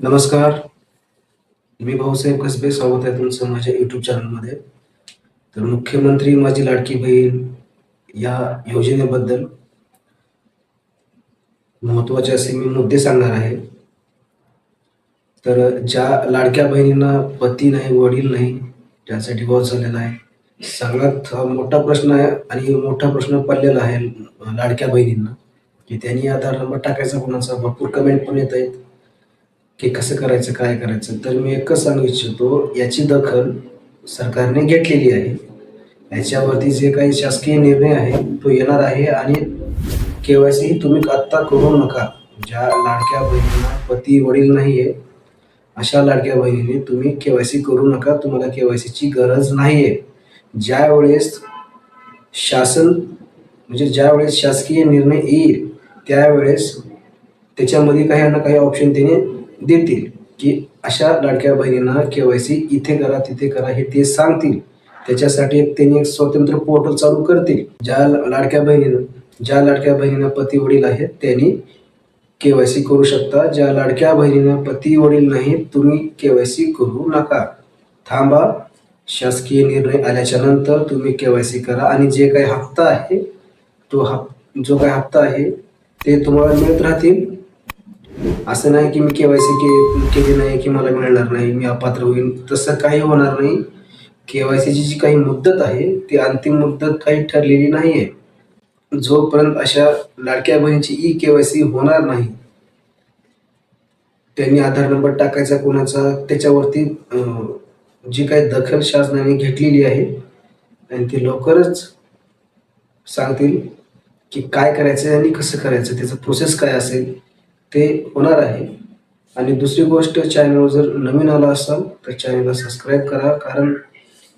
नमस्कार. मी भाऊसाहेब कसबे स्वागत आहे तुमचं माझ्या युट्यूब चॅनलमध्ये तर मुख्यमंत्री माझी लाडकी बहीण या योजनेबद्दल महत्त्वाचे असे मी मुद्दे सांगणार आहे. तर ज्या लाडक्या बहिणींना पती नाही वडील नाही ज्यांचा डिवॉर्स झालेला आहे. सगळ्यात मोठा प्रश्न आहे आणि मोठा प्रश्न पडलेला आहे लाडक्या बहिणींना की त्यांनी आधार नंबर टाकायचा कोणाचा? भरपूर कमेंट पण येत आहेत. की कसं करायचं काय करायचं तर मी एकच सांगू इच्छितो याची दखल सरकारने घेतलेली आहे. याच्यावरती जे काही शासकीय निर्णय आहे तो येणार आहे आणि के वाय सी तुम्ही आत्ता करू नका. ज्या लाडक्या बहिणींना पती वडील नाही आहे अशा लाडक्या बहिणीने तुम्ही के वाय सी करू नका. तुम्हाला के वाय सीची गरज नाही आहे ज्या वेळेस शासन म्हणजे ज्या वेळेस शासकीय निर्णय येईल त्यावेळेस त्याच्यामध्ये काही ना काही ऑप्शन त्याने देतील की अशा लाडक्या बहिणींना के वाय सी इथे करा तिथे करा हे ते सांगतील. त्याच्यासाठी त्यांनी एक स्वतंत्र पोर्टल चालू करतील. ज्या लाडक्या बहिणीनं ज्या लाडक्या बहिणींना पती वडील आहेत त्यांनी के वाय सी करू शकता. ज्या लाडक्या बहिणींना पती वडील नाहीत तुम्ही के वाय सी करू नका. थांबा. शासकीय निर्णय आल्याच्यानंतर तुम्ही के वाय सी करा आणि जे काही हप्ता आहे तो हप जो काही हप्ता आहे ते तुम्हाला मिळत राहतील. असं नाही की मी के वाय सी केली नाही की मला मिळणार नाही मी अपात्र होईल तसं काही होणार नाही. के वाय सीची जी काही मुदत आहे ती अंतिम मुद्दत काही ठरलेली नाही आहे जोपर्यंत अशा लाडक्या बहिणीची ई के वाय सी होणार नाही त्यांनी आधार नंबर टाकायचा कोणाचा त्याच्यावरती जी काही दखल शासनाने घेतलेली आहे आणि ती लवकरच सांगतील की काय करायचं आणि कसं करायचं त्याचं प्रोसेस काय असेल ते होणार आहे. आणि दुसरी गोष्ट चॅनलवर जर नवीन आला असाल तर चॅनलला सबस्क्राईब करा. कारण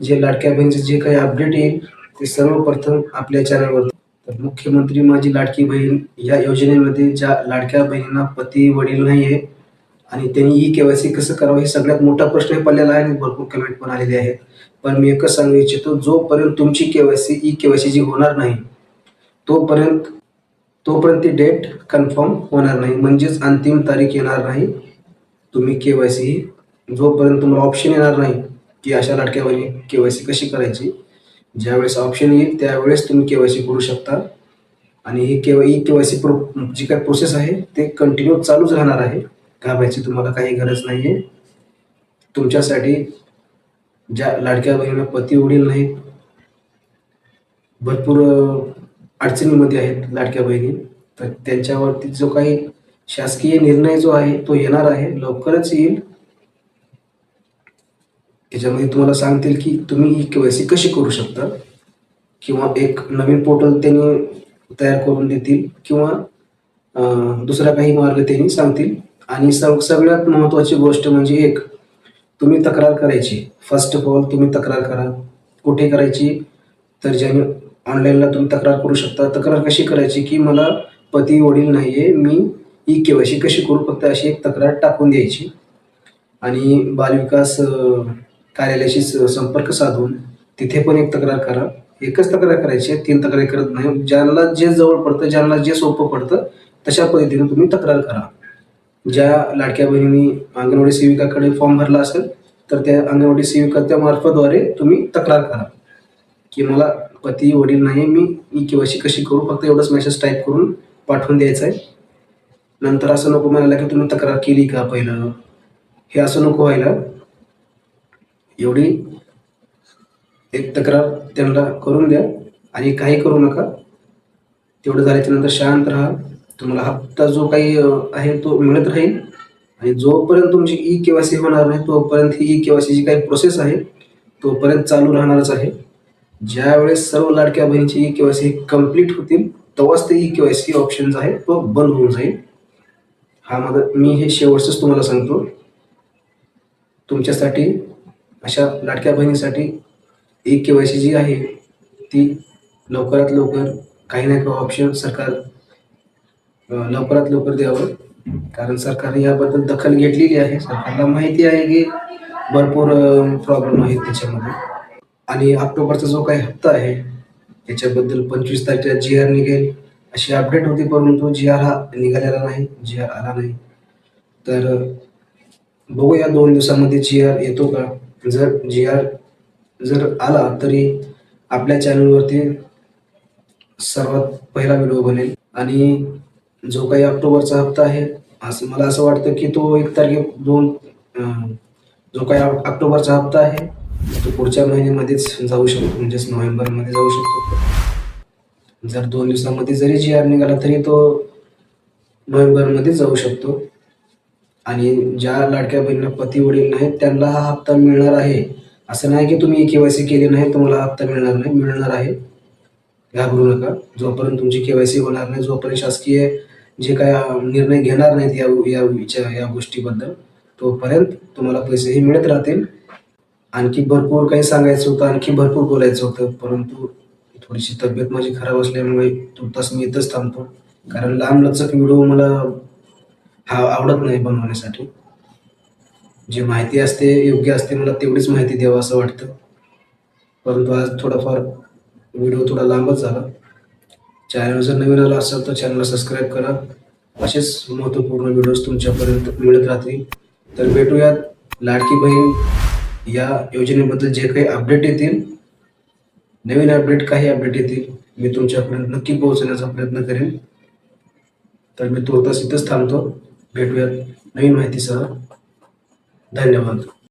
जे लाडक्या बहिणीचे जे काही अपडेट येईल ते सर्वप्रथम आपल्या चॅनलवर तर मुख्यमंत्री माझी लाडकी बहीण या योजनेमध्ये ज्या लाडक्या बहिणींना पती वडील नाही आहे आणि त्यांनी ई के वाय सी कसं करावं हे सगळ्यात मोठा प्रश्न पडलेला आहे आणि भरपूर कमेंट पण आलेले आहेत. पण मी एकच सांगू इच्छितो जोपर्यंत तुमची K Y C E K Y C जी होणार नाही तोपर्यंत तोपर्यंत ती डेट कन्फर्म होणार नाही. म्हणजेच अंतिम तारीख येणार नाही. तुम्ही के वाय सी जोपर्यंत तुम्हाला ऑप्शन येणार नाही की अशा लाडक्या के वाय सी कशी करायची ज्यावेळेस ऑप्शन येईल त्यावेळेस तुम्ही के वाय सी करू शकता. आणि ही K Y E K Y C pro जी काय प्रोसेस आहे ते कंटिन्यू चालूच राहणार आहे. घाबरायची तुम्हाला काही गरज नाही आहे तुमच्यासाठी ज्या लाडक्या बहिणीला पती वडील नाहीत भरपूर अडचणीमध्ये आहेत लाडक्या बहिणी. तर त्यांच्यावरती जो काही शासकीय निर्णय जो आहे तो येणार आहे. लवकरच येईल. त्याच्यामध्ये तुम्हाला सांगतील की तुम्ही ही के वाय सी कशी करू शकता? किंवा एक नवीन पोर्टल त्यांनी तयार करून देतील किंवा दुसरा काही मार्ग त्यांनी सांगतील. आणि सग सगळ्यात महत्त्वाची गोष्ट म्हणजे एक तुम्ही तक्रार करायची. फर्स्ट ऑफ ऑल तुम्ही तक्रार करा. कुठे करायची? तर ज्याने ऑनलाईनला तुम्ही तक्रार करू शकता. तक्रार कशी करायची की मला पती वडील नाही आहे मी ई के वाय सी कशी करू? फक्त अशी एक तक्रार टाकून द्यायची. आणि बालविकास कार्यालयाशी स- संपर्क साधून तिथे पण एक तक्रार करा. एकच तक्रार करायची आहे, तीन तक्रार करत नाही. ज्यांना जे जवळ पडतं ज्यांना जे सोपं पडतं तशा पद्धतीने तुम्ही तक्रार करा. ज्या लाडक्या बहिणी अंगणवाडी सेविकाकडे फॉर्म भरला असेल तर त्या अंगणवाडी सेविकाच्या मार्फतद्वारे तुम्ही तक्रार करा. की मला पती वडील नाही मी. ई केवायसी कशी करू फक्त एवढंच मेसेज टाईप करून पाठवून द्यायचं आहे. नंतर असं नको म्हणायला की तुम्ही तक्रार केली का पहिलं? हे असं नको व्हायला. एवढी एक तक्रार त्यांना करून द्या आणि काही करू नका. तेवढं झाल्याच्यानंतर शांत राहा. तुम्हाला हप्ता जो काही आहे तो मिळत राहील. आणि जोपर्यंत तुमची ई केवायसी होणार नाही तोपर्यंत ही ई केवायसीची काही प्रोसेस आहे तोपर्यंत चालू राहणारच आहे. ज्यावेळेस सर्व लाडक्या बहिणीची ई केवायसी कंप्लीट होतील तेव्हाच ते ई केवायसी ऑप्शन जो आहे तो बंद होऊन जाईल. हा माझा मी हे शेवटचंच तुम्हाला सांगतो. तुमच्यासाठी अशा लाडक्या बहिणीसाठी ई के वाय सी जी आहे ती लवकरात लवकर काही ना काही ऑप्शन सरकार लवकरात लवकर द्यावं. कारण सरकारने याबद्दल दखल घेतलेली आहे. सरकारला माहिती आहे की भरपूर प्रॉब्लेम आहेत त्याच्यामध्ये. आणि ऑक्टोबरचा जो काही हप्ता आहे त्याच्याबद्दल पंचवीस तारखेला जी आर निघेल अशी अपडेट होती परंतु जी आर हा निघालेला नाही जी आर आला नाही. तर बघू या दोन दिवसामध्ये जी आर येतो का? जर जी आर जर आला तरी आपल्या चॅनलवरती सर्वात पहिला व्हिडिओ बनेल. आणि जो काही ऑक्टोबरचा हप्ता आहे असं मला असं वाटतं की तो एक तारखे दोन जो काही ऑक्टोबरचा हप्ता आहे तो पुढच्या महिन्यामध्येच जाऊ शकतो म्हणजेच नोव्हेंबरमध्ये जाऊ शकतो. जर दोन दिवसामध्ये जरी जी आर निघाला तरी तो नोव्हेंबरमध्ये जाऊ शकतो. आणि ज्या लाडक्या बहिणींना पती वडील नाहीत त्यांना हा हप्ता मिळणार आहे. असं नाही की तुम्ही केवायसी केली नाही तुम्हाला हप्ता मिळणार नाही मिळणार आहे. घाबरू नका. जोपर्यंत तुमची केवायसी होणार नाही जोपर्यंत शासकीय जे काय निर्णय घेणार नाहीत या या विचार या गोष्टीबद्दल तोपर्यंत तुम्हाला पैसेही मिळत राहतील. आणखी भरपूर काही सांगायचं होतं आणखी भरपूर बोलायचं होतं परंतु थोडीशी तब्येत माझी खराब असल्यामुळे तुर्तास मी इथंच थांबतो. कारण लांब लचक व्हिडिओ मला हा आवडत नाही बनवण्यासाठी. जी माहिती असते योग्य असते मला तेवढीच माहिती द्यावं असं वाटतं. परंतु आज थोडाफार व्हिडिओ थोडा लांबच झाला. चॅनल जर नवीन आला असेल तर चॅनलला सबस्क्राईब करा. असेच महत्त्वपूर्ण व्हिडिओज तुमच्यापर्यंत मिळत राहतील. तर भेटूयात. लाडकी बहीण. या योजनेबद्दल जे काही अपडेट येतील नवीन अपडेट काही अपडेट येतील मी तुमच्यापर्यंत नक्की पोहोचण्याचा प्रयत्न करेन. तर मी तुर्तास इथंच थांबतो. भेटूयात नवीन माहितीसह. धन्यवाद.